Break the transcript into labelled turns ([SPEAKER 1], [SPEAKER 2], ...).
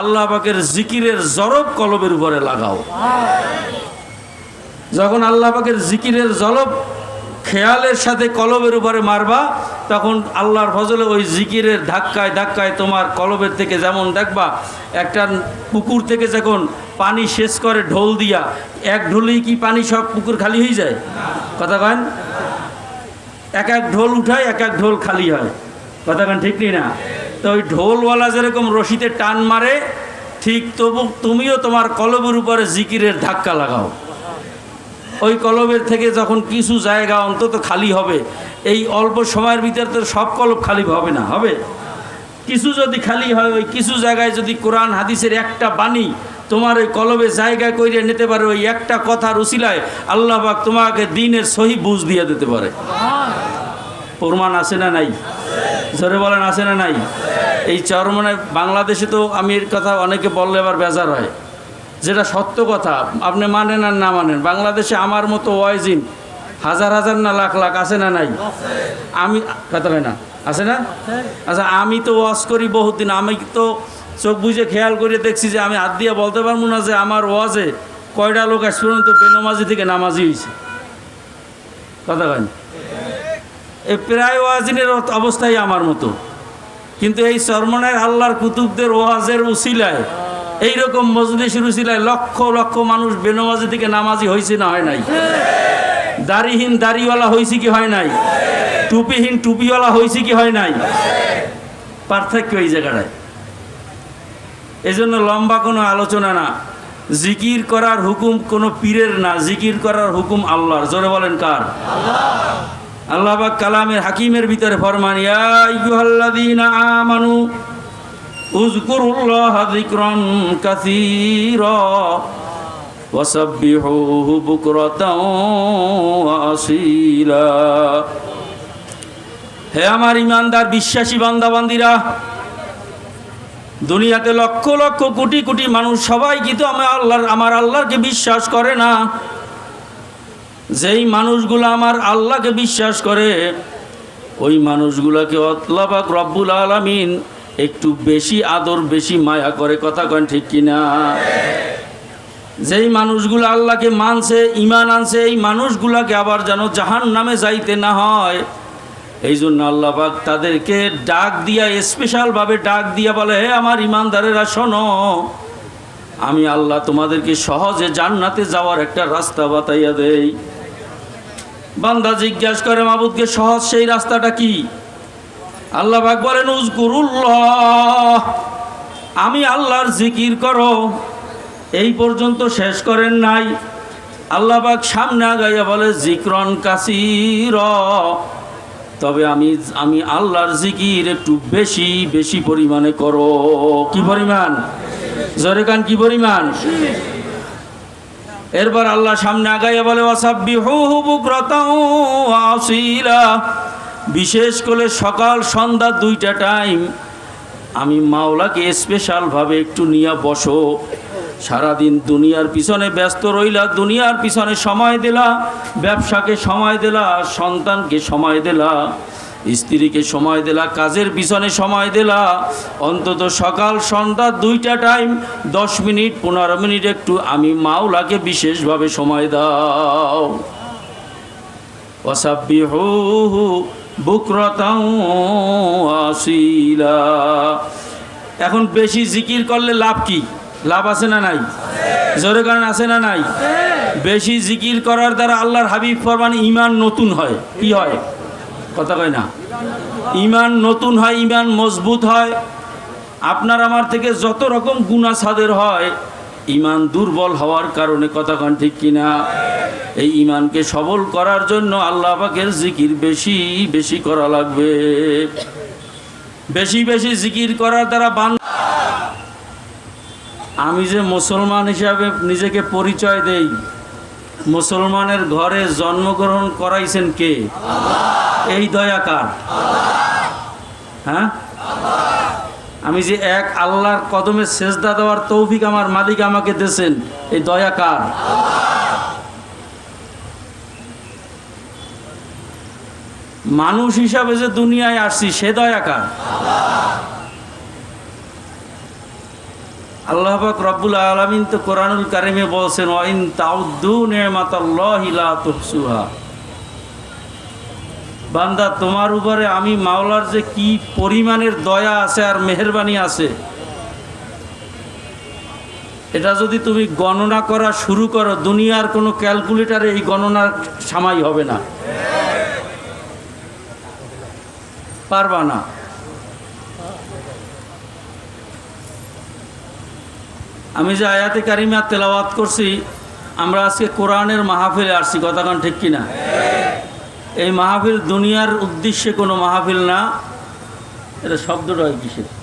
[SPEAKER 1] আল্লাহ পাকের জিকিরের জরব কলবের উপরে লাগাও। যখন আল্লাহ পাকের জিকিরের জলব খেয়ালের সাথে কলবের উপরে মারবা, তখন আল্লাহর ফজলে ওই জিকিরের ধাক্কায় ধাক্কায় তোমার কলবের থেকে যেমন দেখবা, একটা পুকুর থেকে যখন পানি শেষ করে ঢোল দিয়া, এক ঢোলেই কি পানি সব পুকুর খালি হয়ে যায়? কথা কেন? এক এক ঢোল উঠায়, এক এক ঢোল খালি হয়। কথা কেন ঠিক নেই না তো ওই ঢোলওয়ালা যেরকম রশিতে টান মারে ঠিক তবু তুমিও তোমার কলবের উপরে জিকিরের ধাক্কা লাগাও। ওই কলবের থেকে যখন কিছু জায়গা অন্তত খালি হবে এই অল্প সময়ের ভিতরে তো সব কলব খালি হবে না হবে? কিছু যদি খালি হয় ওই কিছু জায়গায় যদি কোরআন হাদিসের একটা বাণী তোমার ওই কলবে জায়গা করে নিতে পারে ওই একটা কথার উসিলায় আল্লাহবাক তোমাকে দিনের সহি বুঝ দিয়ে দিতে পারে। প্রমাণ আছে না নাই? জোরে বলেন, আছে না নাই? এই চরমনে বাংলাদেশে তো আমি এর কথা অনেকে বললে আবার বেজার হয়। যেটা সত্য কথা, আপনি মানেন আর না মানেন, বাংলাদেশে আমার মতো ওয়াইজিন হাজার হাজার না লাখ লাখ আছে না নাই? আমি, কথা না, আছে না? আচ্ছা আমি তো ওয়াজ করি বহুদিন, আমি তো চোখ বুঝে খেয়াল করে দেখছি যে আমি হাত দিয়ে বলতে পারব না যে আমার ওয়াজে কয়টা লোক আজ পর্যন্ত বেনমাজি থেকে নামাজি হয়েছে। কথা এই প্রায় ওয়াজিনের অবস্থাই আমার মতো। কিন্তু এই সরমনের আল্লাহর কুতুবদের ওয়াজের উসিলায়, এইরকম মজলিসের উসিলায় লক্ষ লক্ষ মানুষ বেনমাজি থেকে নামাজি হয়েছে না, হয় নাই? দাড়িহীন দাড়িওয়ালা হয়েছে কি, হয় নাই? টুপিহীন টুপিওয়ালা হয়েছে কি, হয় নাই? পার্থক্য এই জায়গাটায়। এই জন্য লম্বা কোনো আলোচনা না। জিকির করার হুকুম কোনো পীরের না, জিকির করার হুকুম আল্লাহর। জোরে বলেন কার? আল্লাহ পাক কালামের হাকিমের ভিতরে ফরমান আমানু হে আমার ইমানদার, বিশ্বাসী বান্দাবান্দিরা, দুনিয়াতে লক্ষ লক্ষ কোটি কোটি মানুষ সবাই কিন্তু আমার আল্লাহর, আমার আল্লাহকে বিশ্বাস করে না। যেই মানুষগুলো আমার আল্লাহকে বিশ্বাস করে, ওই মানুষগুলোকে অতলাবাক রব্বুল আলমিন একটু বেশি আদর, বেশি মায়া করে কথা কন ঠিক কিনা? যেই মানুষগুলো আল্লাহকে মানছে ইমান আনছে, এই মানুষগুলাকে আবার যেন জাহান নামে যাইতে না হয় এই জন্য আল্লাহ পাক তাদেরকে ডাক দিয়া, স্পেশালভাবে ডাক দিয়া বলে, হে আমার ইমানদারেরা শোনো, আমি আল্লাহ তোমাদেরকে সহজে জান্নাতে যাওয়ার একটা রাস্তা বাতাইয়া দেই। বান্দা জিজ্ঞাসা করে, মাবুদকে সহজ সেই রাস্তাটা কি? আল্লাহ পাক বলেন, উজকুরুল্লাহ, আমি আল্লাহর জিকির করো। এই পর্যন্ত শেষ করেন নাই। আল্লাহ পাক সামনে আগাইয়া বলে, জিক্রন কাসির, তবে আমি আমি আল্লাহর জিকির একটু বেশি বেশি পরিমাণে করো। কি পরিমাণ? জোরে কান, কি পরিমাণ? এরপর আল্লাহ সামনে আগাইয়া বলে আসিলা। বিশেষ করে সকাল সন্ধ্যা দুইটা টাইম আমি মাওলাকে স্পেশালভাবে একটু নিয়ে বসো। সারাদিন দুনিয়ার পিছনে ব্যস্ত রইলা, দুনিয়ার পিছনে সময় দিলা, ব্যবসাকে সময় দিলা, সন্তানকে সময় দিলা। স্ত্রীকে সময় দিলা কাজের পিছনে সময় দিলা। অন্তত সকাল সন্ধ্যা দুইটা টাইম দশ মিনিট পনেরো মিনিট একটু আমি মাওলাকে বিশেষভাবে সময় দাও। ওয়াসাব্বিহুহু বুকরাতাও আসিলা। এখন বেশি জিকির করলে লাভ কি? লাভ আছে না নাই? জোরে গান আছে না নাই? বেশি জিকির করার দ্বারা আল্লাহর হাবিব ফরমান ইমান নতুন হয়। কি হয়? কথা কয় না? ইমান নতুন হয়, ইমান মজবুত হয়। আপনার আমার থেকে যত রকম গুণা সাদের হয়, ইমান দুর্বল হওয়ার কারণে কথা কন ঠিক কিনা? এই ইমানকে সবল করার জন্য আল্লাহ পাকের জিকির বেশি বেশি করা লাগবে। বেশি বেশি জিকির করার দ্বারা বান আমি যে মুসলমান হিসাবে নিজেকে পরিচয় দেই, মুসলমানের ঘরে জন্মগ্রহণ করাইছেন কে? এই দয়া কার? হ্যাঁ? আমি যে এক আল্লাহর কদমে সেজদা দেওয়ার তৌফিক আমার মালিক আমাকে দিয়েছেন, এই দয়া কার? মানুষ হিসাবে যে দুনিয়ায় আসছি, সে দয়াকার আল্লাহ পাক রব্বুল আলমিন তো কোরআনুল কারিমে বলছেন ওয়াইন তাউদ্দু নেমাতাল্লাহি লা তুহসুহা। বান্দা, তোমার উপরে আমি মাওলার যে কি পরিমাণের দয়া আছে আর মেহেরবানি আছে, এটা যদি তুমি গণনা করা শুরু করো, দুনিয়ার কোনো ক্যালকুলেটারে এই গণনার সামাই হবে না। পারবা না। আমি যে আয়াতে কারিমা তেলাওয়াত করছি, আমরা আজকে কোরআনের মাহফিলে আসছি কথাখান ঠিক কিনা? এই মাহফিল দুনিয়ার উদ্দেশ্যে কোনো মাহফিল না এটা শব্দটা হয় কিসের?